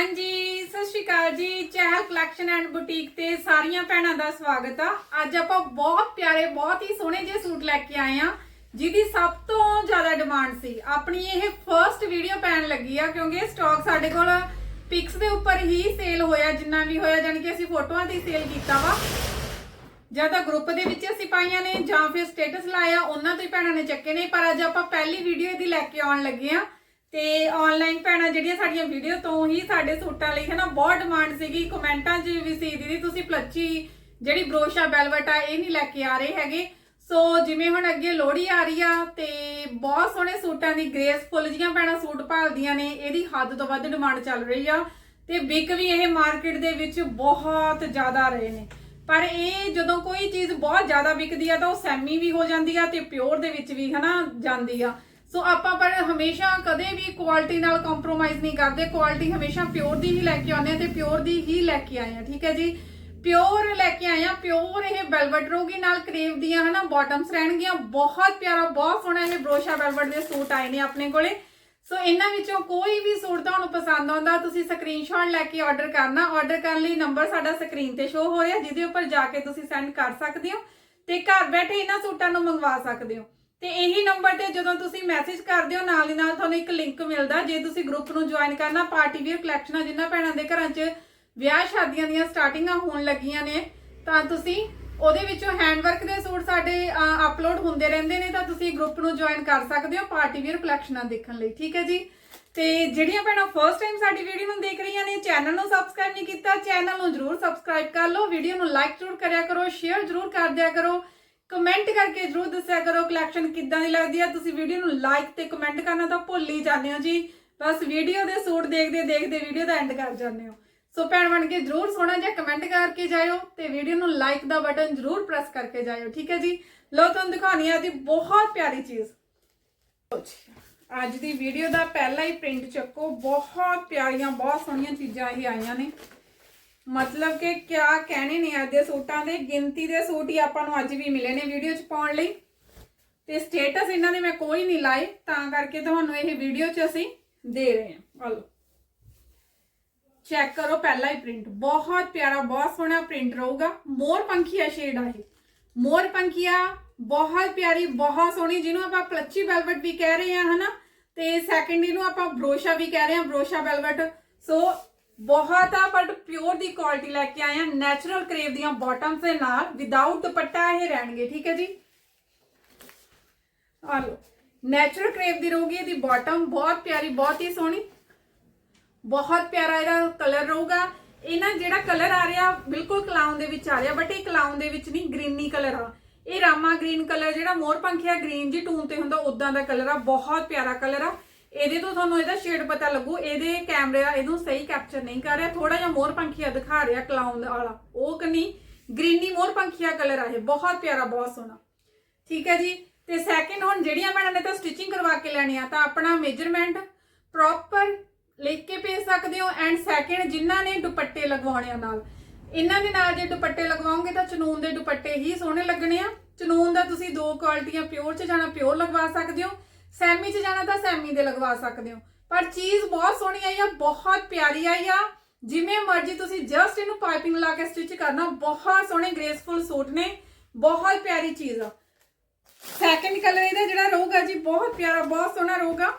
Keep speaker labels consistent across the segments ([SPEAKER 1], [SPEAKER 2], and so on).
[SPEAKER 1] ਹਾਂਜੀ, ਸਤਿ ਸ਼੍ਰੀ ਅਕਾਲ ਜੀ। ਚਹਿਲ ਕਲੈਕਸ਼ਨ ਐਂਡ ਬੁਟੀਕ ਤੇ ਸਾਰੀਆਂ ਭੈਣਾਂ ਦਾ ਸਵਾਗਤ ਆ। ਅੱਜ ਆਪਾਂ ਬਹੁਤ ਪਿਆਰੇ, ਬਹੁਤ ਹੀ ਸੋਹਣੇ ਜਿਹੇ ਸੂਟ ਲੈ ਕੇ ਆਏ ਆ, ਜਿਹਦੀ ਸਭ ਤੋਂ ਜ਼ਿਆਦਾ ਡਿਮਾਂਡ ਸੀ। ਆਪਣੀ ਇਹ ਫਰਸਟ ਵੀਡੀਓ ਪੈਣ ਲੱਗੀ ਆ, ਕਿਉਂਕਿ ਸਟਾਕ ਸਾਡੇ ਕੋਲ ਪਿਕਸ ਦੇ ਉੱਪਰ ਹੀ ਸੇਲ ਹੋਇਆ, ਜਿੰਨਾ ਵੀ ਹੋਇਆ, ਜਾਣੀ ਕਿ ਅਸੀਂ ਫੋਟੋਆਂ ਦੀ ਸੇਲ ਕੀਤਾ ਵਾ। ਜਾਂ ਤਾਂ ਗਰੁੱਪ ਦੇ ਵਿੱਚ ਅਸੀਂ ਪਾਈਆਂ ਨੇ, ਜਾਂ ਫਿਰ ਸਟੇਟਸ ਲਾਇਆ, ਉਹਨਾਂ ਤੋਂ ਹੀ ਭੈਣਾਂ ਨੇ ਚੱਕੇ ਨੇ, ਪਰ ਅੱਜ ਆਪਾਂ ਪਹਿਲੀ ਵੀਡੀਓ ਇਹਦੀ ਲੈ ਕੇ ਆਉਣ ਲੱਗੇ ਆ। ਤੇ ਆਨਲਾਈਨ ਭੈਣਾਂ, ਜਿਹੜੀਆਂ ਸਾਡੀਆਂ ਵੀਡੀਓ ਤੋਂ ਹੀ ਸਾਡੇ ਸੂਟਾਂ ਲਈ ਹੈ ਨਾ ਬਹੁਤ ਡਿਮਾਂਡ ਸੀਗੀ। ਕਮੈਂਟਾਂ 'ਚ ਵੀ ਸੀ, ਦੀਦੀ, ਤੁਸੀਂ ਪਲੱਚੀ ਜਿਹੜੀ ਬਰੋਸ਼ਾ ਬੈਲਵਟ ਆ, ਇਹ ਨਹੀਂ ਲੈ ਕੇ ਆ ਰਹੇ ਹੈਗੇ। ਸੋ ਜਿਵੇਂ ਹੁਣ ਅੱਗੇ ਲੋਹੜੀ ਆ ਰਹੀ ਆ ਤੇ ਬਹੁਤ ਸੋਹਣੇ ਸੂਟਾਂ ਦੀ ਗ੍ਰੇਸਫੁੱਲ ਜੀਆਂ ਭੈਣਾਂ ਸੂਟ ਭਾਲਦੀਆਂ ਨੇ, ਇਹਦੀ ਹੱਦ ਤੋਂ ਵੱਧ ਡਿਮਾਂਡ ਚੱਲ ਰਹੀ ਆ। ਤੇ ਵਿਕ ਵੀ ਇਹ ਮਾਰਕੀਟ ਦੇ ਵਿੱਚ ਬਹੁਤ ਜ਼ਿਆਦਾ ਰਹੇ ਨੇ। ਪਰ ਇਹ ਜਦੋਂ ਕੋਈ ਚੀਜ਼ ਬਹੁਤ ਜ਼ਿਆਦਾ ਵਿਕਦੀ ਆ, ਤਾਂ ਉਹ ਸੈਮੀ ਵੀ ਹੋ ਜਾਂਦੀ ਆ ਤੇ ਪਿਓਰ ਦੇ ਵਿੱਚ ਵੀ ਹਨਾ ਜਾਂਦੀ ਆ। ਸੋ ਆਪਾਂ ਪਰ ਹਮੇਸ਼ਾ ਕਦੇ ਵੀ ਕੁਆਲਿਟੀ ਨਾਲ ਕੰਪਰੋਮਾਈਜ਼ ਨਹੀਂ ਕਰਦੇ। ਕੁਆਲਿਟੀ ਹਮੇਸ਼ਾ ਪਿਓਰ ਦੀ ਹੀ ਲੈ ਕੇ ਆਉਂਦੇ ਆ ਤੇ ਪਿਓਰ ਦੀ ਹੀ ਲੈ ਕੇ ਆਏ ਆ ਠੀਕ ਹੈ ਜੀ? ਪਿਓਰ ਲੈ ਕੇ ਆਏ ਆ ਪਿਓਰ ਇਹ ਵੈਲਵਟ ਰੋਗੀ ਨਾਲ ਕਰੇਵ ਦੀਆਂ, ਹਨਾ ਬਾਟਮਸ ਰਹਿਣਗੀਆਂ। ਬਹੁਤ ਪਿਆਰਾ, ਬਹੁਤ ਸੋਹਣਾ ਇਹ ਬਰੋਸ਼ਾ ਵੈਲਵਟ ਦੇ ਸੂਟ ਆਏ ਨੇ ਆਪਣੇ ਕੋਲੇ। ਸੋ ਇਹਨਾਂ ਵਿੱਚੋਂ ਕੋਈ ਵੀ ਸੂਟ ਤੁਹਾਨੂੰ ਪਸੰਦ ਆਉਂਦਾ, ਤੁਸੀਂ ਸਕਰੀਨਸ਼ਾਟ ਲੈ ਕੇ ਆਰਡਰ ਕਰਨਾ। ਆਰਡਰ ਕਰਨ ਲਈ ਨੰਬਰ ਸਾਡਾ ਸਕਰੀਨ ਤੇ ਸ਼ੋ ਹੋ ਰਿਹਾ, ਜਿਹਦੇ ਉੱਪਰ ਜਾ ਕੇ ਤੁਸੀਂ ਸੈਂਡ ਕਰ ਸਕਦੇ ਹੋ ਤੇ ਘਰ ਬੈਠੇ ਇਹਨਾਂ ਸੂਟਾਂ ਨੂੰ ਮੰਗਵਾ ਸਕਦੇ ਹੋ। ਤੇ ਇਹੀ ਨੰਬਰ ਤੇ ਜਦੋਂ ਤੁਸੀਂ ਮੈਸੇਜ ਕਰਦੇ ਹੋ, ਨਾਲ ਦੀ ਨਾਲ ਤੁਹਾਨੂੰ ਇੱਕ ਲਿੰਕ ਮਿਲਦਾ। ਜੇ ਤੁਸੀਂ ਗਰੁੱਪ ਨੂੰ ਜੁਆਇਨ ਕਰਨਾ ਪਾਰਟੀ ਵੇਅਰ ਕਲੈਕਸ਼ਨਾਂ ਜਿਨ੍ਹਾਂ ਭੈਣਾਂ ਦੇ ਘਰਾਂ 'ਚ ਵਿਆਹ ਸ਼ਾਦੀਆਂ ਦੀਆਂ ਸਟਾਰਟਿੰਗਾਂ ਹੋਣ ਲੱਗੀਆਂ ਨੇ, ਤਾਂ ਤੁਸੀਂ ਉਹਦੇ ਵਿੱਚੋਂ ਹੈਂਡਵਰਕ ਦੇ ਸੂਟ ਸਾਡੇ ਅਪਲੋਡ ਹੁੰਦੇ ਰਹਿੰਦੇ ਨੇ, ਤਾਂ ਤੁਸੀਂ ਗਰੁੱਪ ਨੂੰ ਜੁਆਇਨ ਕਰ ਸਕਦੇ ਹੋ ਪਾਰਟੀ ਵੇਅਰ ਕਲੈਕਸ਼ਨਾਂ ਦੇਖਣ ਲਈ, ਠੀਕ ਹੈ ਜੀ? ਤੇ ਜਿਹੜੀਆਂ ਭੈਣਾਂ ਫਰਸਟ ਟਾਈਮ ਸਾਡੀ ਵੀਡੀਓ ਨੂੰ ਦੇਖ ਰਹੀਆਂ ਨੇ ਚੈਨਲ ਨੂੰ ਸਬਸਕ੍ਰਾਈਬ ਨਹੀਂ ਕੀਤਾ ਚੈਨਲ ਨੂੰ ਜਰੂਰ ਸਬਸਕ੍ਰਾਈਬ ਕਰ ਲਓ ਵੀਡੀਓ ਨੂੰ ਲਾਈਕ ਜਰੂਰ ਕਰਿਆ ਕਰੋ ਸ਼ੇਅਰ ਜਰੂਰ ਕਰ ਦਿਆ ਕਰੋ ਕਮੈਂਟ ਕਰਕੇ ਜਰੂਰ ਦੱਸਿਆ ਕਰੋ ਕਲੈਕਸ਼ਨ ਕਿੱਦਾਂ ਦੀ ਲੱਗਦੀ ਆ। ਤੁਸੀਂ ਵੀਡੀਓ ਨੂੰ ਲਾਈਕ ਤੇ ਕਮੈਂਟ ਕਰਨਾ ਤਾਂ ਭੁੱਲ ਹੀ ਜਾਂਦੇ ਹੋ ਜੀ। ਬਸ ਵੀਡੀਓ ਦੇ ਸੂਟ ਦੇਖਦੇ ਦੇਖਦੇ ਵੀਡੀਓ ਦਾ ਐਂਡ ਕਰ ਜਾਂਦੇ ਹੋ। ਸੋ ਭੈਣ ਬਣ ਕੇ ਜਰੂਰ ਸੋਹਣਾ ਜਿਹਾ ਕਮੈਂਟ ਕਰਕੇ ਜਾਇਓ ਤੇ ਵੀਡੀਓ ਨੂੰ ਲਾਈਕ ਦਾ ਬਟਨ ਜਰੂਰ ਪ੍ਰੈਸ ਕਰਕੇ ਜਾਇਓ, ਠੀਕ ਹੈ ਜੀ? ਲੋ ਤੁਹਾਨੂੰ ਦਿਖਾਉਣੀ ਆ ਦੀ ਬਹੁਤ ਪਿਆਰੀ ਚੀਜ਼। ਅੱਜ ਦੀ ਵੀਡੀਓ ਦਾ ਪਹਿਲਾ ਹੀ ਪ੍ਰਿੰਟ ਚੱਕੋ। ਬਹੁਤ ਪਿਆਰੀਆਂ, ਬਹੁਤ ਸੋਹਣੀਆਂ ਚੀਜ਼ਾਂ ਇਹ ਆਈਆਂ ਨੇ। ਮਤਲਬ ਕਿ ਕਿਆ ਕਹਿਣੇ ਨੇ ਅੱਜ ਦੇ ਸੂਟਾਂ ਦੇ? ਗਿਣਤੀ ਦੇ ਸੂਟ ਹੀ ਆਪਾਂ ਨੂੰ ਅੱਜ ਵੀ ਮਿਲੇ ਨੇ ਵੀਡੀਓ 'ਚ ਪਾਉਣ ਲਈ। ਤੇ ਸਟੇਟਸ ਇਹਨਾਂ ਦੇ ਮੈਂ ਕੋਈ ਨਹੀਂ ਲਾਏ, ਤਾਂ ਕਰਕੇ ਤੁਹਾਨੂੰ ਇਹ ਵੀਡੀਓ 'ਚ ਅਸੀਂ ਦੇ ਰਹੇ ਹਾਂ। ਆ ਚੈੱਕ ਕਰੋ ਪਹਿਲਾ ਹੀ ਪ੍ਰਿੰਟ ਬਹੁਤ ਪਿਆਰਾ, ਬਹੁਤ ਸੋਹਣਾ ਪ੍ਰਿੰਟ ਰਹੂਗਾ। ਮੋਰ ਪੰਖੀਆ ਸ਼ੇਡ ਆ ਇਹ। ਮੋਰ ਪੰਖੀਆ ਬਹੁਤ ਪਿਆਰੀ, ਬਹੁਤ ਸੋਹਣੀ, ਜਿਹਨੂੰ ਆਪਾਂ ਕਲੱਚੀ ਵੈਲਵਟ ਵੀ ਕਹਿ ਰਹੇ ਹਾਂ, ਹਨਾ? ਤੇ ਸੈਕੰਡ ਇਹਨੂੰ ਆਪਾਂ ਬਰੋਸ਼ਾ ਵੀ ਕਹਿ ਰਹੇ ਹਾਂ, ਬਰੋਸ਼ਾ ਵੈਲਵਟ ਸੋ ਬਹੁਤ ਆ ਬਟ ਪਿਓਰ ਦੀ ਕੁਆਲਿਟੀ ਲੈ ਕੇ ਆਏ ਆ ਨੈਚੁਰਲ ਕਰੇਵ ਦੀਆਂ ਬਾਟਮਸ ਦੇ ਨਾਲ ਵਿਦਆਊਟ ਦੁਪੱਟਾ ਇਹ ਰਹਿਣਗੇ, ਠੀਕ ਹੈ ਜੀ? ਆ ਲਓ ਨੈਚੁਰਲ ਕਰੇਵ ਦੀ ਰਹੂਗੀ ਇਹਦੀ ਬਾਟਮ ਬਹੁਤ ਪਿਆਰੀ, ਬਹੁਤ ਹੀ ਸੋਹਣੀ, ਬਹੁਤ ਪਿਆਰਾ ਇਹਦਾ ਕਲਰ ਰਹੂਗਾ। ਇਹ ਨਾ ਜਿਹੜਾ ਕਲਰ ਆ ਰਿਹਾ, ਬਿਲਕੁਲ ਕਲਾਉਨ ਦੇ ਵਿੱਚ ਆ ਰਿਹਾ ਬਟ ਇਹ ਕਲਾਉਨ ਦੇ ਵਿੱਚ ਨਹੀਂ ਗ੍ਰੀਨੀ ਕਲਰ ਆ। ਇਹ ਰਾਮਾ ਗ੍ਰੀਨ ਕਲਰ ਜਿਹੜਾ ਮੋਰ ਪੰਖੀਆ ਗ੍ਰੀਨ ਜੀ ਟੂਨ ਤੇ ਹੁੰਦਾ ਉਦਾਂ ਦਾ ਕਲਰ ਆ, ਬਹੁਤ ਪਿਆਰਾ ਕਲਰ ਆ। ਇਹਦੇ ਤੋਂ ਤੁਹਾਨੂੰ ਇਹਦਾ ਸ਼ੇਡ ਪਤਾ ਲੱਗੂ, ਇਹਦੇ ਕੈਮਰਾ ਇਹਨੂੰ ਸਹੀ ਕੈਪਚਰ ਨਹੀਂ ਕਰ ਰਿਹਾ ਥੋੜਾ ਜਿਹਾ ਮੋਰ ਪੰਖੀਆ ਦਿਖਾ ਰਿਹਾ ਕਲਾਉਨ ਵਾਲਾ। ਉਹ ਕਨੀ ਗ੍ਰੀਨੀ ਮੋਰ ਪੰਖੀਆ ਕਲਰ ਆ ਇਹ, ਬਹੁਤ ਪਿਆਰਾ, ਬਹੁਤ ਸੋਹਣਾ। ਠੀਕ ਹੈ ਜੀ? ਤੇ ਸੈਕਿੰਡ ਹੁਣ ਜਿਹੜੀਆਂ ਭੈਣਾਂ ਨੇ ਤਾਂ ਸਟਿਚਿੰਗ ਕਰਵਾ ਕੇ ਲੈਣੀ ਆ, ਤਾਂ ਆਪਣਾ ਮੇਜਰਮੈਂਟ ਪ੍ਰੋਪਰ ਲਿਖ ਕੇ ਭੇਜ ਸਕਦੇ ਹੋ ਐਂਡ ਸੈਕਿੰਡ ਜਿਨ੍ਹਾਂ ਨੇ ਦੁਪੱਟੇ ਲਗਵਾਉਣੇ ਆ ਨਾਲ। ਇਹਨਾਂ ਦੇ ਨਾਲ ਜੇ ਦੁਪੱਟੇ ਲਗਵਾਉਂਗੇ ਤਾਂ ਚਨੂਨ ਦੇ ਦੁਪੱਟੇ ਹੀ ਸੋਹਣੇ ਲੱਗਣੇ ਆ। ਚਨੂਨ ਦਾ ਤੁਸੀਂ ਦੋ ਕੁਆਲਿਟੀਆਂ ਪਿਓਰ ਚ ਜਾਣਾ ਪਿਓਰ ਲਗਵਾ ਸਕਦੇ ਹੋ। ਸੈਮੀ ਚ ਜਾਣਾ ਤਾਂ ਸੈਮੀ ਦੇ ਲਗਵਾ ਸਕਦੇ ਹੋ। ਪਰ ਚੀਜ਼ ਬਹੁਤ ਸੋਹਣੀ ਆਈ ਆ, ਬਹੁਤ ਪਿਆਰੀ ਆਈ ਆ। ਜਿਵੇਂ ਮਰਜ਼ੀ ਤੁਸੀਂ ਜਸਟ ਇਹਨੂੰ ਪਾਈਪਿੰਗ ਲਾ ਕੇ ਸਟਿਚ ਕਰਨਾ, ਬਹੁਤ ਸੋਹਣੇ ਗ੍ਰੇਸਫੁਲ ਸੂਟ ਨੇ, ਬਹੁਤ ਪਿਆਰੀ ਚੀਜ਼ ਆ। ਸੈਕੰਡ ਕਲਰ ਇਹਦਾ ਜਿਹੜਾ ਰਹੂਗਾ ਜੀ, ਬਹੁਤ ਪਿਆਰਾ, ਬਹੁਤ ਸੋਹਣਾ ਰਹੂਗਾ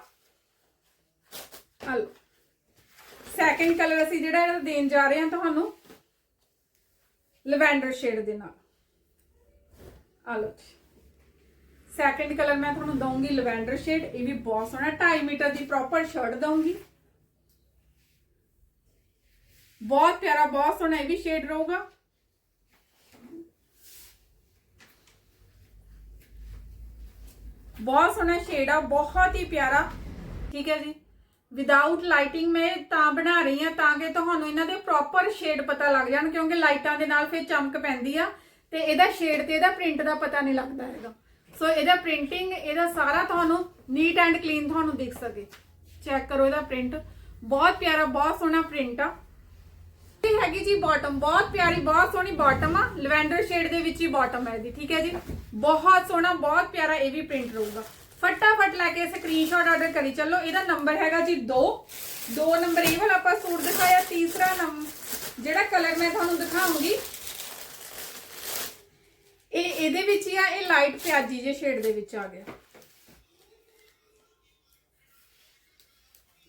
[SPEAKER 1] ਹਲੋ। ਸੈਕੰਡ ਕਲਰ ਅਸੀਂ ਜਿਹੜਾ ਇਹਦਾ ਦੇਣ ਜਾ ਰਹੇ ਹਾਂ ਤੁਹਾਨੂੰ ਲਵੈਂਡਰ ਸ਼ੇਡ ਦੇ ਨਾਲ। ਆ ਲਓ ਜੀ ਸੈਕੰਡ ਕਲਰ ਮੈਂ ਤੁਹਾਨੂੰ ਦਊਂਗੀ ਲਵੈਂਡਰ ਸ਼ੇਡ ਇਹ ਵੀ ਬਹੁਤ ਸੋਹਣਾ 2.5 ਮੀਟਰ ਦੀ ਪ੍ਰੋਪਰ ਸ਼ਰਟ ਦਊਂਗੀ। ਬਹੁਤ ਪਿਆਰਾ, ਬਹੁਤ ਸੋਹਣਾ ਇਹ ਵੀ ਸ਼ੇਡ ਰਹੂਗਾ। ਬਹੁਤ ਸੋਹਣਾ ਸ਼ੇਡ ਆ, ਬਹੁਤ ਹੀ ਪਿਆਰਾ। ਠੀਕ ਹੈ ਜੀ? ਵਿਦਆਊਟ ਲਾਈਟਿੰਗ ਮੈਂ ਤਾਂ ਬਣਾ ਰਹੀ ਹਾਂ, ਤਾਂ ਕਿ ਤੁਹਾਨੂੰ ਇਹਨਾਂ ਦੇ ਪ੍ਰੋਪਰ ਸ਼ੇਡ ਪਤਾ ਲੱਗ ਜਾਣ, ਕਿਉਂਕਿ ਲਾਈਟਾਂ ਦੇ ਨਾਲ ਫਿਰ ਚਮਕ ਪੈਂਦੀ ਆ। ਤੇ ਇਹਦਾ ਸ਼ੇਡ ਤੇ ਇਹਦਾ ਪ੍ਰਿੰਟ ਦਾ ਪਤਾ ਨਹੀਂ ਲੱਗਦਾ ਹੈਗਾ। ਸੋ ਇਹਦਾ ਪ੍ਰਿੰਟਿੰਗ ਇਹਦਾ ਸਾਰਾ ਤੁਹਾਨੂੰ ਨੀਟ ਐਂਡ ਕਲੀਨ ਤੁਹਾਨੂੰ ਦਿਖ ਸਕੇ। ਚੈੱਕ ਕਰੋ ਇਹਦਾ ਪ੍ਰਿੰਟ ਬਹੁਤ ਪਿਆਰਾ, ਬਹੁਤ ਸੋਹਣਾ ਪ੍ਰਿੰਟ ਆ। ਇਹ ਹੈਗੀ ਜੀ ਬਾਟਮ ਬਹੁਤ ਪਿਆਰੀ, ਬਹੁਤ ਸੋਹਣੀ ਬਾਟਮ ਆ। ਲਵੈਂਡਰ ਸ਼ੇਡ ਦੇ ਵਿੱਚ ਹੀ ਬਾਟਮ ਹੈ ਇਹਦੀ, ਠੀਕ ਹੈ ਜੀ? ਬਹੁਤ ਸੋਹਣਾ, ਬਹੁਤ ਪਿਆਰਾ ਇਹ ਵੀ ਪ੍ਰਿੰਟ ਰਹੂਗਾ। ਫਟਾਫਟ ਲੈ ਕੇ ਸਕਰੀਨਸ਼ਾਟ ਆਰਡਰ ਕਰੀ। ਚੱਲੋ, ਇਹਦਾ ਨੰਬਰ ਹੈਗਾ ਜੀ 2 ਦੋ ਨੰਬਰ ਇਹ ਵਾਲਾ ਆਪਾਂ ਸੂਟ ਦਿਖਾਇਆ। ਤੀਸਰਾ ਨੰਬਰ ਜਿਹੜਾ ਕਲਰ ਮੈਂ ਤੁਹਾਨੂੰ ਦਿਖਾਉਂਗੀ ਇਹ ਇਹਦੇ ਵਿੱਚ ਹੀ ਆ, ਇਹ ਲਾਈਟ ਪਿਆਜੀ ਜੇ ਸ਼ੇਡ ਦੇ ਵਿੱਚ ਆ ਗਿਆ।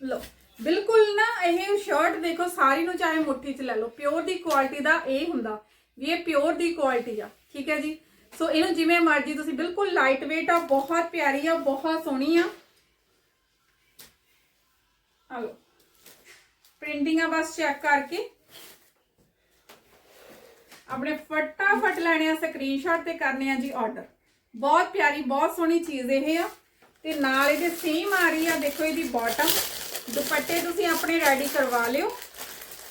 [SPEAKER 1] ਲੋ ਬਿਲਕੁਲ ਨਾ ਇਹ ਸ਼ਰਟ ਦੇਖੋ, ਸਾਰੀ ਨੂੰ ਚਾਹੇ ਮੁੱਠੀ 'ਚ ਲੈ ਲਓ ਪਿਓਰ ਦੀ ਕੁਆਲਿਟੀ ਦਾ ਇਹ ਹੁੰਦਾ ਵੀ ਇਹ ਪਿਓਰ ਦੀ ਕੁਆਲਿਟੀ ਆ, ਠੀਕ ਹੈ ਜੀ? ਸੋ ਇਹਨੂੰ ਜਿਵੇਂ ਮਰਜ਼ੀ ਤੁਸੀਂ ਬਿਲਕੁਲ ਲਾਈਟ weight ਆ, ਬਹੁਤ ਪਿਆਰੀ ਆ, ਬਹੁਤ ਸੋਹਣੀ ਆ। ਆ ਪ੍ਰਿੰਟਿੰਗ ਆ ਬਸ ਚੈੱਕ ਕਰਕੇ। ਆਪਣੇ ਫਟਾਫਟ ਲੈਣੇ ਆ ਸਕਰੀਨਸ਼ਾਟ ਤੇ ਕਰਨੇ ਆ ਜੀ ਆਰਡਰ ਬਹੁਤ ਪਿਆਰੀ, ਬਹੁਤ ਸੋਹਣੀ ਚੀਜ਼ ਇਹ ਆ। ਤੇ ਨਾਲ ਇਹਦੇ ਸੇਮ ਆ ਰਹੀ ਆ, ਦੇਖੋ ਇਹਦੀ ਬਾਟਮ ਦੁਪੱਟੇ ਤੁਸੀਂ ਆਪਣੇ ਰੈਡੀ ਕਰਵਾ ਲਿਓ।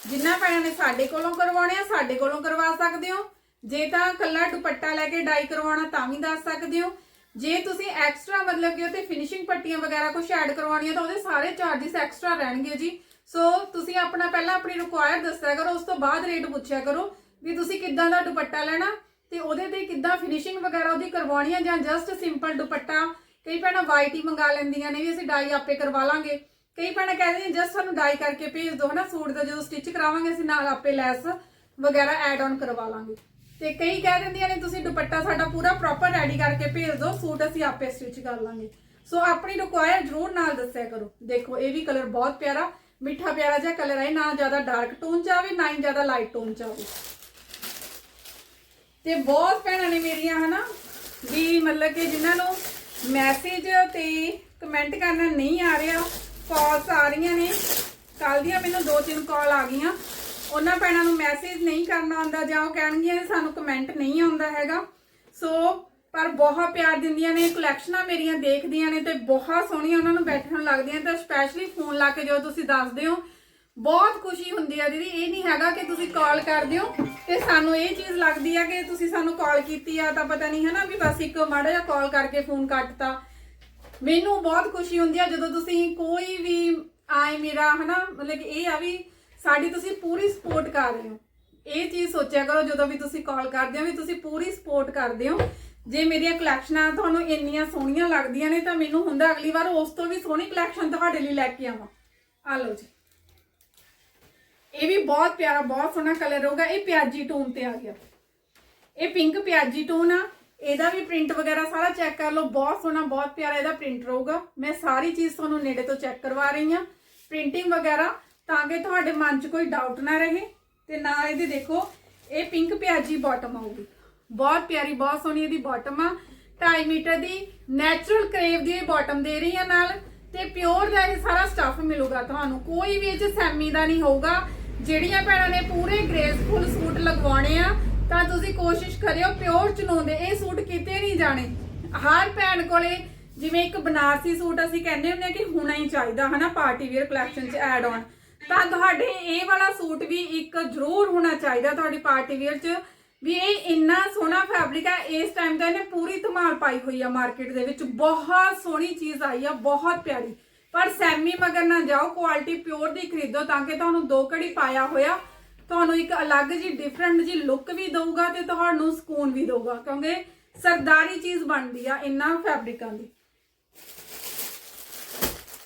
[SPEAKER 1] ਜਿੰਨਾ ਭੈਣਾਂ ਨੇ ਸਾਡੇ ਕੋਲੋਂ ਕਰਵਾਉਣੇ ਆ, ਸਾਡੇ ਕੋਲੋਂ ਕਰਵਾ ਸਕਦੇ ਹੋ। ਜੇ ਤਾਂ ਕੱਲਾ ਦੁਪੱਟਾ ਲੈ ਕੇ ਡਾਈ ਕਰਵਾਉਣਾ, ਤਾਂ ਵੀ ਦੱਸ ਸਕਦੇ ਹੋ। ਜੇ ਤੁਸੀਂ ਐਕਸਟਰਾ ਮਤਲਬ ਕਿ ਉਹਤੇ ਫਿਨਿਸ਼ਿੰਗ ਪੱਟੀਆਂ ਵਗੈਰਾ ਕੁਝ ਐਡ ਕਰਵਾਉਣੀਆਂ, ਤਾਂ ਉਹਦੇ ਸਾਰੇ ਚਾਰजेस ਐਕਸਟਰਾ ਰਹਿਣਗੇ ਜੀ। ਸੋ ਤੁਸੀਂ ਆਪਣਾ ਪਹਿਲਾਂ ਆਪਣੀ ਰਿਕੁਆਇਰ ਦੱਸਿਆ ਕਰੋ, ਉਸ ਤੋਂ ਬਾਅਦ ਰੇਟ ਪੁੱਛਿਆ ਕਰੋ। ਵੀ ਤੁਸੀਂ ਕਿੱਦਾਂ ਦਾ ਦੁਪੱਟਾ ਲੈਣਾ ਤੇ ਉਹਦੇ ਤੇ ਕਿੱਦਾਂ ਫਿਨਿਸ਼ਿੰਗ ਵਗੈਰਾ ਉਹਦੀ ਕਰਵਾਉਣੀ ਆ ਜਾਂ ਜਸਟ ਸਿੰਪਲ ਦੁਪੱਟਾ? ਕਈ ਭੈਣਾਂ ਵਾਈਟ ਹੀ ਮੰਗਾ ਲੈਂਦੀਆਂ ਨੇ ਵੀ ਅਸੀਂ ਡਾਈ ਆਪੇ ਕਰਵਾ ਲਾਂਗੇ। ਕਈ ਭੈਣਾਂ ਕਹਿੰਦੀਆਂ ਜਸਟ ਸਾਨੂੰ ਡਾਈ ਕਰਕੇ ਭੇਜ ਦਿਓ ਹਨਾ, ਸੂਟ ਦਾ ਜਦੋਂ ਸਟਿਚ ਕਰਾਵਾਂਗੇ, ਅਸੀਂ ਨਾਲ ਆਪੇ ਲੈਸ ਵਗੈਰਾ ਐਡ ਆਨ ਕਰਵਾ ਲਾਂਗੇ। ਤੇ ਕਈ ਕਹਿ ਦਿੰਦੀਆਂ ਨੇ, ਤੁਸੀਂ ਦੁਪੱਟਾ ਸਾਡਾ ਪੂਰਾ ਪ੍ਰੋਪਰ ਰੈਡੀ ਕਰਕੇ ਭੇਜ ਦਿਓ, ਸੂਟ ਅਸੀਂ ਆਪੇ ਸਟਿਚ ਕਰ ਲਾਂਗੇ। ਸੋ ਆਪਣੀ ਰਿਕੁਆਇਰ ਜ਼ਰੂਰ ਨਾਲ ਦੱਸਿਆ ਕਰੋ। ਦੇਖੋ, ਇਹ ਵੀ ਕਲਰ ਬਹੁਤ ਪਿਆਰਾ, ਮਿੱਠਾ ਪਿਆਰਾ ਜਿਹਾ ਕਲਰ ਹੈ ਨਾ ਜ਼ਿਆਦਾ ਡਾਰਕ ਟੋਨ ਚ ਆਵੇ, ਨਾ ਹੀ ਜ਼ਿਆਦਾ ਲਾਈਟ ਟੋਨ ਚ ਆਵੇ। ਤੇ ਬਹੁਤ ਭੈਣਾਂ ਨੇ ਮੇਰੀਆਂ, ਹਨਾ? ਵੀ ਮਤਲਬ ਕਿ ਜਿਨ੍ਹਾਂ ਨੂੰ ਮੈਸੇਜ ਤੇ ਕਮੈਂਟ ਕਰਨਾ ਨਹੀਂ ਆ ਰਿਹਾ ਕਾਲਸ ਆ ਰਹੀਆਂ ਨੇ। ਕੱਲ ਦੀਆਂ ਮੈਨੂੰ ਦੋ ਤਿੰਨ ਕਾਲ ਆ ਗਈਆਂ। ਉਹਨਾਂ ਭੈਣਾਂ ਨੂੰ ਮੈਸੇਜ ਨਹੀਂ ਕਰਨਾ ਆਉਂਦਾ ਜਾਂ ਉਹ ਕਹਿਣਗੀਆਂ ਸਾਨੂੰ ਕਮੈਂਟ ਨਹੀਂ ਆਉਂਦਾ ਹੈਗਾ। ਸੋ ਪਰ ਬਹੁਤ ਪਿਆਰ ਦਿੰਦੀਆਂ ਨੇ ਕਲੈਕਸ਼ਨਾਂ ਮੇਰੀਆਂ ਦੇਖਦੀਆਂ ਨੇ ਤੇ ਬਹੁਤ ਸੋਹਣੀਆਂ ਉਹਨਾਂ ਨੂੰ ਬੈਠਣ ਲੱਗਦੀਆਂ ਤਾਂ ਸਪੈਸ਼ਲੀ ਫੋਨ ਲਾ ਕੇ ਜੋ ਤੁਸੀਂ ਦੱਸਦੇ ਹੋ ਬਹੁਤ ਖੁਸ਼ੀ ਹੁੰਦੀ ਆ ਦੀਦੀ, ਇਹ ਨਹੀਂ ਹੈਗਾ ਕਿ ਤੁਸੀਂ ਕਾਲ ਕਰ ਦਿਓ ਤੇ ਸਾਨੂੰ ਇਹ ਚੀਜ਼ ਲੱਗਦੀ ਆ ਕਿ ਤੁਸੀਂ ਸਾਨੂੰ ਕਾਲ ਕੀਤੀ ਆ ਤਾਂ ਪਤਾ ਨਹੀਂ ਹੈ ਨਾ ਵੀ ਬਸ ਇੱਕ ਮਾੜਾ ਜਿਹਾ ਕਾਲ ਕਰਕੇ ਫੋਨ ਕੱਟਤਾ। ਮੈਨੂੰ ਬਹੁਤ ਖੁਸ਼ੀ ਹੁੰਦੀ ਆ ਜਦੋਂ ਤੁਸੀਂ ਕੋਈ ਵੀ ਆਏ ਮੇਰਾ ਹਨਾ, ਮਤਲਬ ਕਿ ਇਹ ਆ ਵੀ ਸਾਡੀ ਤੁਸੀਂ ਪੂਰੀ ਸਪੋਰਟ ਕਰ ਰਹੇ ਹੋ। ਇਹ ਚੀਜ਼ ਸੋਚਿਆ ਕਰੋ ਜਦੋਂ ਵੀ ਤੁਸੀਂ ਕਾਲ ਕਰਦੇ ਹੋ ਵੀ ਤੁਸੀਂ ਪੂਰੀ ਸਪੋਰਟ ਕਰਦੇ ਹੋ। ਜੇ ਮੇਰੀਆਂ ਕਲੈਕਸ਼ਨਾਂ ਤੁਹਾਨੂੰ ਇੰਨੀਆਂ ਸੋਹਣੀਆਂ ਲੱਗਦੀਆਂ ਨੇ ਤਾਂ ਮੈਨੂੰ ਹੁੰਦਾ ਅਗਲੀ ਵਾਰ ਉਸ ਤੋਂ ਵੀ ਸੋਹਣੀ ਕਲੈਕਸ਼ਨ ਤੁਹਾਡੇ ਲਈ ਲੈ ਕੇ ਆਵਾਂ। ਆ ਲਓ ਜੀ। ਇਹ ਵੀ ਬਹੁਤ ਪਿਆਰਾ, ਬਹੁਤ ਸੋਹਣਾ ਕਲਰ ਹੋਗਾ ਇਹ ਪਿਆਜੀ ਟੋਨ ਤੇ ਆ ਗਿਆ। ਇਹ ਪਿੰਕ ਪਿਆਜੀ ਟੋਨ ਆ। ਇਹਦਾ ਵੀ ਪ੍ਰਿੰਟ ਵਗੈਰਾ ਸਾਰਾ ਚੈੱਕ ਕਰ ਲਓ। ਬਹੁਤ ਸੋਹਣਾ, ਬਹੁਤ ਪਿਆਰਾ ਇਹਦਾ ਪ੍ਰਿੰਟ ਰਹੂਗਾ। ਮੈਂ ਸਾਰੀ ਚੀਜ਼ ਤੁਹਾਨੂੰ ਨੇੜੇ ਤੋਂ ਚੈੱਕ ਕਰਵਾ ਰਹੀ ਹਾਂ। ਪ੍ਰਿੰਟਿੰਗ ਵਗੈਰਾ, ਤਾਂ ਕਿ ਤੁਹਾਡੇ ਮਨ 'ਚ ਕੋਈ ਡਾਊਟ ਨਾ ਰਹੇ। ਤੇ ਨਾਲ ਇਹਦੇ ਦੇਖੋ, ਇਹ ਪਿੰਕ ਪਿਆਜੀ ਬਾਟਮ ਆਊਗੀ। ਬਹੁਤ ਪਿਆਰੀ, ਬਹੁਤ ਸੋਹਣੀ ਇਹਦੀ ਬਾਟਮ ਆ। 2.5 ਮੀਟਰ ਦੀ ਨੈਚੁਰਲ ਕਰੇਵ ਦੀ ਇਹ ਬਾਟਮ ਦੇ ਰਹੀ ਆ ਨਾਲ। ਤੇ ਪਿਓਰ ਦਾ ਇਹ ਸਾਰਾ ਸਟੱਫ ਮਿਲੂਗਾ ਤੁਹਾਨੂੰ। ਕੋਈ ਵੀ ਇਹ ਚ ਸੈਮੀ ਦਾ ਨਹੀਂ ਹੋਊਗਾ। ਜਿਹੜੀਆਂ ਭੈਣਾਂ ਨੇ ਪੂਰੇ ਗ੍ਰੇਸਫੁਲ ਸੂਟ ਲਗਵਾਉਣੇ ਆ, ਤਾਂ ਤੁਸੀਂ ਕੋਸ਼ਿਸ਼ ਕਰਿਓ ਪਿਓਰ ਚਨੋਂ ਦੇ ਇਹ ਸੂਟ ਕਿਤੇ ਨਹੀਂ ਜਾਣੇ। ਹਰ ਭੈਣ ਕੋਲੇ ਜਿਵੇਂ ਇੱਕ ਬਨਾਰਸੀ ਸੂਟ ਅਸੀਂ ਕਹਿੰਦੇ ਹੁੰਦੇ ਆ ਕਿ ਹੋਣਾ ਹੀ ਚਾਹੀਦਾ, ਹਨਾ, ਪਾਰਟੀ ਵੇਅਰ ਕਲੈਕਸ਼ਨ 'ਚ ਐਡ ਆਨ ਤਾਂ ਤੁਹਾਡੇ ਇਹ ਵਾਲਾ ਸੂਟ ਵੀ ਇੱਕ ਜ਼ਰੂਰ ਹੋਣਾ ਚਾਹੀਦਾ ਤੁਹਾਡੀ ਪਾਰਟੀ ਵੇਅਰ 'ਚ, ਵੀ ਇਹ ਇੰਨਾ ਸੋਹਣਾ ਫੈਬਰਿਕ ਹੈ ਇਸ ਟਾਈਮ ਤਾਂ ਇਹਨੇ ਪੂਰੀ ਧਮਾਲ ਪਾਈ ਹੋਈ ਆ ਮਾਰਕੀਟ ਦੇ ਵਿੱਚ। ਬਹੁਤ ਸੋਹਣੀ ਚੀਜ਼ ਆਈ ਆ, ਬਹੁਤ ਪਿਆਰੀ। ਪਰ ਸੈਮੀ ਮਗਰ ਨਾ ਜਾਓ ਕੁਆਲਿਟੀ ਪਿਓਰ ਦੀ ਖਰੀਦੋ ਤਾਂ ਕਿ ਤੁਹਾਨੂੰ ਦੋ ਘੜੀ ਪਾਇਆ ਹੋਇਆ, ਤੁਹਾਨੂੰ ਇੱਕ ਅਲੱਗ ਜੀ ਡਿਫਰੈਂਟ ਜੀ ਲੁੱਕ ਵੀ ਦਊਗਾ ਤੇ ਤੁਹਾਨੂੰ ਸਕੂਨ ਵੀ ਦਊਗਾ, ਕਿਉਂਕਿ ਸਰਦਾਰੀ ਚੀਜ਼ ਬਣਦੀ ਆ ਇੰਨਾ ਫੈਬਰਿਕਾਂ ਦੀ।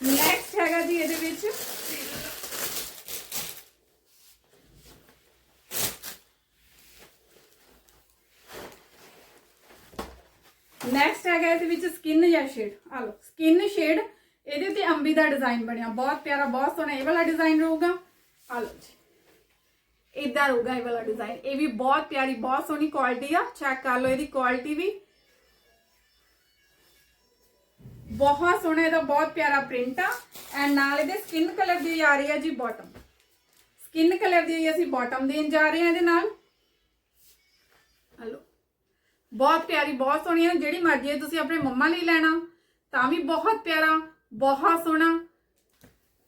[SPEAKER 1] ਨੈਕਸਟ ਹੈਗਾ ਜੀ ਇਹਦੇ ਵਿੱਚ। ਨੈਕਸਟ ਹੈਗਾ ਇਹਦੇ ਵਿੱਚ ਸਕਿਨ ਜਾਂ ਸ਼ੇਡ ਆ ਲਓ ਸਕਿਨ ਸ਼ੇਡ ਇਹਦੇ ਤੇ ਅੰਬੀ ਦਾ ਡਿਜ਼ਾਈਨ ਬਣਿਆ। ਬਹੁਤ ਪਿਆਰਾ, ਬਹੁਤ ਸੋਹਣਾ, ਇਹ ਵਾਲਾ ਡਿਜ਼ਾਈਨ ਰਹੂਗਾ? ਆ ਲਓ ਜੀ। ਇਦਾਂ ਰਹੂਗਾ ਇਹ ਵਾਲਾ ਡਿਜ਼ਾਈਨ ਇਹ ਵੀ ਬਹੁਤ ਪਿਆਰੀ, ਬਹੁਤ ਸੋਹਣੀ ਕੁਆਲਿਟੀ ਆ। ਚੈੱਕ ਕਰ ਲਓ ਇਹਦੀ ਕੁਆਲਿਟੀ ਵੀ। ਬਹੁਤ ਸੋਹਣਾ ਇਹਦਾ, ਬਹੁਤ ਪਿਆਰਾ ਪ੍ਰਿੰਟ ਆ। ਐਂਡ ਨਾਲ ਇਹਦੇ ਸਕਿਨ ਕਲਰ ਦੀ ਆ ਰਹੀ ਆ ਜੀ ਬਾਟਮ ਸਕਿਨ ਕਲਰ ਦੀ ਅਸੀਂ ਬਾਟਮ ਦੇਣ ਜਾ ਰਹੇ ਹਾਂ ਇਹਦੇ ਨਾਲ। ਹਲੋ ਬਹੁਤ ਪਿਆਰੀ, ਬਹੁਤ ਸੋਹਣੀ ਹੈ ਜਿਹੜੀ ਮਰਜ਼ੀ ਹੈ ਤੁਸੀਂ ਆਪਣੇ ਮੰਮਾ ਲਈ ਲੈਣਾ, ਤਾਂ ਵੀ ਬਹੁਤ ਪਿਆਰਾ। ਬਹੁਤ ਸੋਹਣਾ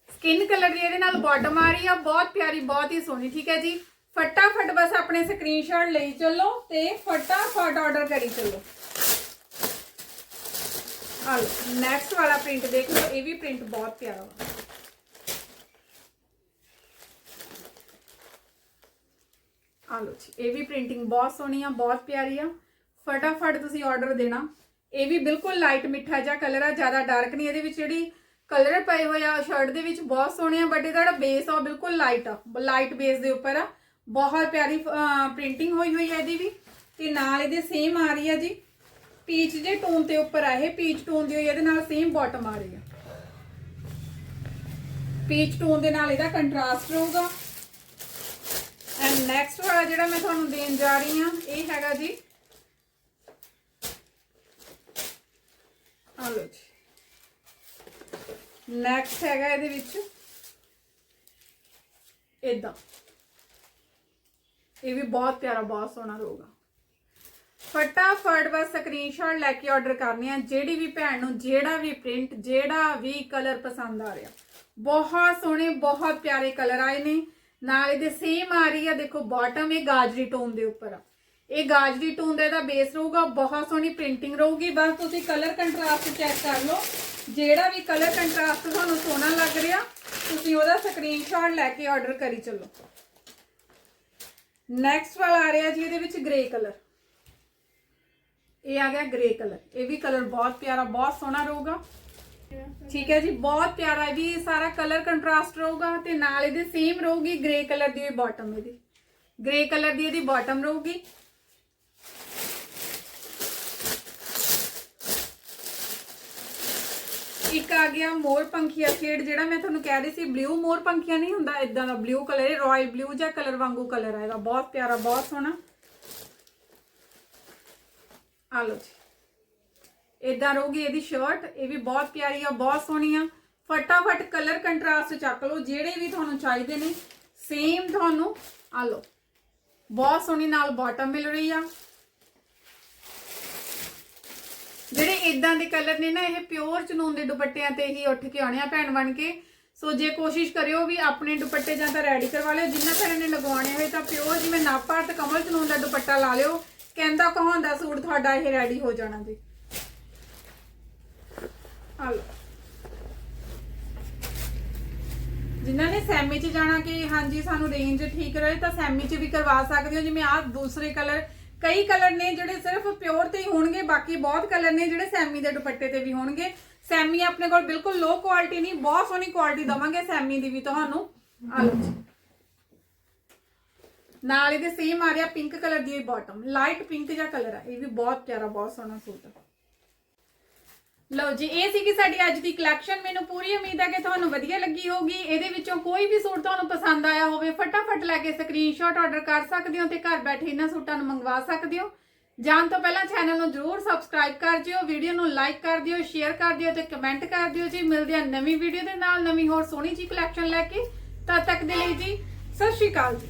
[SPEAKER 1] ਸਕਿਨ ਕਲਰ ਦੀ ਇਹਦੇ ਨਾਲ ਬਾਟਮ ਆ ਰਹੀ ਆ ਬਹੁਤ ਪਿਆਰੀ ਬਹੁਤ ਹੀ ਸੋਹਣੀ ਠੀਕ ਹੈ ਜੀ ਫਟਾਫਟ ਬਸ ਆਪਣੇ ਸਕਰੀਨਸ਼ਾਟ ਲਈ ਚੱਲੋ ਤੇ ਫਟਾਫਟ ਆਰਡਰ ਕਰੀ ਚੱਲੋ ਆ ਲਓ ਨੈਕਸਟ ਵਾਲਾ ਪ੍ਰਿੰਟ ਦੇਖ ਲਓ ਇਹ ਵੀ ਪ੍ਰਿੰਟ ਬਹੁਤ ਪਿਆਰਾ ਵਾ ਆ ਲਓ ਜੀ ਇਹ ਵੀ ਪ੍ਰਿੰਟਿੰਗ ਬਹੁਤ ਸੋਹਣੀ ਆ ਬਹੁਤ ਪਿਆਰੀ ਆ ਫਟਾਫਟ ਤੁਸੀਂ ਆਰਡਰ ਦੇਣਾ ਇਹ ਵੀ ਬਿਲਕੁਲ ਲਾਈਟ ਮਿੱਠਾ ਜਿਹਾ ਕਲਰ ਆ, ਜ਼ਿਆਦਾ ਡਾਰਕ ਨਹੀਂ, ਇਹਦੇ ਵਿੱਚ ਜਿਹੜੀ ਕਲਰ ਪਏ ਹੋਏ ਆ ਸ਼ਰਟ ਦੇ ਵਿੱਚ ਬਹੁਤ ਸੋਹਣੇ ਆ ਬਟ ਇਹਦਾ ਜਿਹੜਾ ਬੇਸ ਆ ਉਹ ਬਿਲਕੁਲ ਲਾਈਟ ਆ ਲਾਈਟ ਬੇਸ ਦੇ ਉੱਪਰ ਆ। ਬਹੁਤ ਪਿਆਰੀ ਪ੍ਰਿੰਟਿੰਗ ਹੋਈ ਹੋਈ ਹੈ ਇਹਦੀ ਵੀ, ਤੇ ਨਾਲ ਇਹਦੇ ਸੇਮ ਆ ਰਹੀ ਆ ਜੀ ਪੀਚ ਜੇ ਟੋਨ ਤੇ ਉੱਪਰ ਆ, ਇਹ ਪੀਚ ਟੋਨ ਦੀ ਹੋਈ ਇਹਦੇ ਨਾਲ ਸੇਮ ਬਾਟਮ ਆ ਰਹੀ ਆ। ਪੀਚ ਟੋਨ ਦੇ ਨਾਲ ਇਹਦਾ ਕੰਟਰਾਸਟ ਰਹੂਗਾ। ਐਂਡ ਨੈਕਸਟ ਵਾਲਾ ਜਿਹੜਾ ਮੈਂ ਤੁਹਾਨੂੰ ਦੇਣ ਜਾ ਰਹੀ ਹਾਂ ਇਹ ਹੈਗਾ ਜੀ ਆ ਲਓ ਜੀ। ਨੈਕਸਟ ਹੈਗਾ ਇਹਦੇ ਵਿੱਚ। ਇਦਾਂ ਇਹ ਵੀ ਬਹੁਤ ਪਿਆਰਾ, ਬਹੁਤ ਸੋਹਣਾ ਰਹੂਗਾ ਫਟਾਫਟ ਬਸ ਸਕਰੀਨਸ਼ਾਟ ਲੈ ਕੇ ਆਰਡਰ ਕਰਨੀ ਆ। ਜਿਹੜੀ ਵੀ ਭੈਣ ਨੂੰ ਜਿਹੜਾ ਵੀ ਪ੍ਰਿੰਟ ਜਿਹੜਾ ਵੀ ਕਲਰ ਪਸੰਦ ਆ ਰਿਹਾ। ਬਹੁਤ ਸੋਹਣੇ, ਬਹੁਤ ਪਿਆਰੇ ਕਲਰ ਆਏ ਨੇ। ਨਾਲ ਇਹਦੇ ਸੇਮ ਆ ਰਹੀ ਆ, ਦੇਖੋ ਬਾਟਮ ਇਹ ਗਾਜਰੀ ਟੋਨ ਦੇ ਉੱਪਰ ਆ। ਇਹ ਗਾਜਰੀ ਟੋਨ ਦਾ ਇਹਦਾ ਬੇਸ ਰਹੂਗਾ, ਬਹੁਤ ਸੋਹਣੀ ਪ੍ਰਿੰਟਿੰਗ ਰਹੂਗੀ। ਬਸ ਤੁਸੀਂ ਕਲਰ ਕੰਟਰਾਸਟ ਚੈੱਕ ਕਰ ਲਓ। ਜਿਹੜਾ ਵੀ ਕਲਰ ਕੰਟਰਾਸਟ ਤੁਹਾਨੂੰ ਸੋਹਣਾ ਲੱਗ ਰਿਹਾ, ਤੁਸੀਂ ਉਹਦਾ ਸਕਰੀਨਸ਼ਾਟ ਲੈ ਕੇ ਆਰਡਰ ਕਰੀ ਚੱਲੋ। ਨੈਕਸਟ ਵਾਲਾ ਆ ਰਿਹਾ ਜੀ, ਇਹਦੇ ਵਿੱਚ ਗ੍ਰੇ ਕਲਰ ਇਹ ਆ ਗਿਆ ਗ੍ਰੇ ਕਲਰ ਇਹ ਵੀ ਕਲਰ ਬਹੁਤ ਪਿਆਰਾ, ਬਹੁਤ ਸੋਹਣਾ ਰਹੂਗਾ। ਠੀਕ ਹੈ ਜੀ, ਬਹੁਤ ਪਿਆਰਾ, ਇਹ ਵੀ ਸਾਰਾ ਕਲਰ ਕੰਟਰਾਸਟ ਰਹੂਗਾ ਤੇ ਨਾਲ ਇਹਦੇ ਸੇਮ ਰਹੂਗੀ ਗ੍ਰੇ ਕਲਰ ਦੀ ਬਾਟਮ ਇਹਦੀ। ਗ੍ਰੇ ਕਲਰ ਦੀ ਇਹਦੀ ਬਾਟਮ ਰਹੂਗੀ। ਇੱਕ ਆ ਗਿਆ ਮੋਰ ਪੰਖੀਆ ਸ਼ੇਡ ਜਿਹੜਾ ਮੈਂ ਤੁਹਾਨੂੰ ਕਹਿ ਰਹੀ ਸੀ ਬਲੂ ਮੋਰ ਪੰਖੀਆ ਨਹੀਂ ਹੁੰਦਾ ਇਦਾਂ ਦਾ ਬਲੂ ਕਲਰ ਹੈ ਰਾਇਲ ਬਲੂ ਜਾਂ ਕਲਰ ਵਾਂਗੂ ਕਲਰ ਆਏਗਾ ਬਹੁਤ ਪਿਆਰਾ, ਬਹੁਤ ਸੋਹਣਾ। ਆ ਲਓ ਜੀ। ਇਦਾਂ ਰਹੂਗੀ ਇਹਦੀ ਸ਼ਰਟ ਇਹ ਵੀ ਬਹੁਤ ਪਿਆਰੀ ਆ, ਬਹੁਤ ਸੋਹਣੀ ਆ। ਫਟਾਫਟ ਕਲਰ ਕੰਟਰਾਸਟ ਚੱਕ ਲਓ, ਜਿਹੜੇ ਵੀ ਤੁਹਾਨੂੰ ਚਾਹੀਦੇ ਨੇ ਸੇਮ ਤੁਹਾਨੂੰ ਆ ਲਓ। ਬਹੁਤ ਸੋਹਣੀ ਨਾਲ ਬਾਟਮ ਮਿਲ ਰਹੀ ਆ। ਜਿਹੜੇ ਇਦਾਂ ਦੇ ਕਲਰ ਨੇ ਨਾ, ਇਹ ਪਿਓਰ ਚਨੂਨ ਦੇ ਦੁਪੱਟਿਆਂ ਤੇ ਹੀ ਉੱਠ ਕੇ ਆਉਣੇ ਆ ਭੈਣ ਬਣ ਕੇ। ਸੋ ਜੇ ਕੋਸ਼ਿਸ਼ ਕਰਿਓ ਵੀ ਆਪਣੇ ਦੁਪੱਟੇ ਜਾਂ ਤਾਂ ਰੈਡੀ ਕਰਵਾ ਲਿਓ, ਜਿੰਨਾ ਭੈਣ ਨੇ ਲਗਵਾਉਣੇ ਹੋਏ ਤਾਂ ਪਿਓਰ ਜਿਵੇਂ ਨਾਪਾ ਤੇ ਕਮਲ ਚਨੂਨ ਦਾ ਦੁਪੱਟਾ ਲਾ ਲਿਓ। ਕਹਿੰਦਾ ਕਹਾਉਂਦਾ ਸੂਟ ਤੁਹਾਡਾ ਇਹ ਰੈਡੀ ਹੋ ਜਾਣਾ ਜੀ? ਆ ਜਿਨ੍ਹਾਂ ਨੇ ਸੈਮੀ 'ਚ ਜਾਣਾ ਕਿ ਹਾਂਜੀ, ਸਾਨੂੰ ਰੇਂਜ ਠੀਕ ਰਹੇ ਤਾਂ ਸੈਮੀ 'ਚ ਵੀ ਕਰਵਾ ਸਕਦੇ ਹੋ। ਜਿਵੇਂ ਆਹ ਦੂਸਰੇ ਕਲਰ ਕਈ ਕਲਰ ਨੇ ਜਿਹੜੇ ਸਿਰਫ ਪਿਓਰ ਤੇ ਹੀ ਹੋਣਗੇ, ਬਾਕੀ ਬਹੁਤ ਕਲਰ ਨੇ ਜਿਹੜੇ ਸੈਮੀ ਦੇ ਦੁਪੱਟੇ ਤੇ ਵੀ ਹੋਣਗੇ। ਸੈਮੀ ਆਪਣੇ ਕੋਲ ਬਿਲਕੁਲ ਲੋ ਕੁਆਲਿਟੀ ਨਹੀਂ, ਬਹੁਤ ਸੋਹਣੀ ਕੁਆਲਿਟੀ ਦਵਾਂਗੇ ਸੈਮੀ ਦੀ ਵੀ ਤੁਹਾਨੂੰ। ਆ ਲਓ ਜੀ। ਨਾਲ ਇਹਦੇ ਸੇਮ ਆ ਰਿਹਾ ਪਿੰਕ ਕਲਰ ਦੀ ਬਾਟਮ ਲਾਈਟ ਪਿੰਕ ਜਿਹਾ ਕਲਰ ਆ, ਇਹ ਵੀ ਬਹੁਤ ਪਿਆਰਾ, ਬਹੁਤ ਸੋਹਣਾ ਸੂਟ ਆ। ਲਓ ਜੀ, ਇਹ ਸੀ ਕਿ ਸਾਡੀ ਅੱਜ ਦੀ ਕਲੈਕਸ਼ਨ ਮੈਨੂੰ ਪੂਰੀ ਉਮੀਦ ਹੈ ਕਿ ਤੁਹਾਨੂੰ ਵਧੀਆ ਲੱਗੀ ਹੋਗੀ ਇਹਦੇ ਵਿੱਚੋਂ ਕੋਈ ਵੀ ਸੂਟ ਤੁਹਾਨੂੰ ਪਸੰਦ ਆਇਆ ਹੋਵੇ, ਫਟਾਫਟ ਲੈ ਕੇ ਸਕਰੀਨਸ਼ਾਟ ਆਰਡਰ ਕਰ ਸਕਦੇ ਹੋ ਤੇ ਘਰ ਬੈਠੇ ਇਹਨਾਂ ਸੂਟਾਂ ਨੂੰ ਮੰਗਵਾ ਸਕਦੇ ਹੋ। ਜਾਣ ਤੋਂ ਪਹਿਲਾਂ ਚੈਨਲ ਨੂੰ ਜਰੂਰ ਸਬਸਕ੍ਰਾਈਬ ਕਰ ਦਿਓ ਵੀਡੀਓ ਨੂੰ ਲਾਈਕ ਕਰ ਦਿਓ ਸ਼ੇਅਰ ਕਰ ਦਿਓ ਤੇ ਕਮੈਂਟ ਕਰ ਦਿਓ ਜੀ। ਮਿਲਦੇ ਹਾਂ ਨਵੀਂ ਵੀਡੀਓ ਦੇ ਨਾਲ ਨਵੀਂ ਹੋਰ ਸੋਹਣੀ ਜੀ ਕਲੈਕਸ਼ਨ ਲੈ ਕੇ। ਤਦ ਤੱਕ ਦੇ ਲਈ ਜੀ, ਸਤਿ ਸ਼੍ਰੀ ਅਕਾਲ ਜੀ।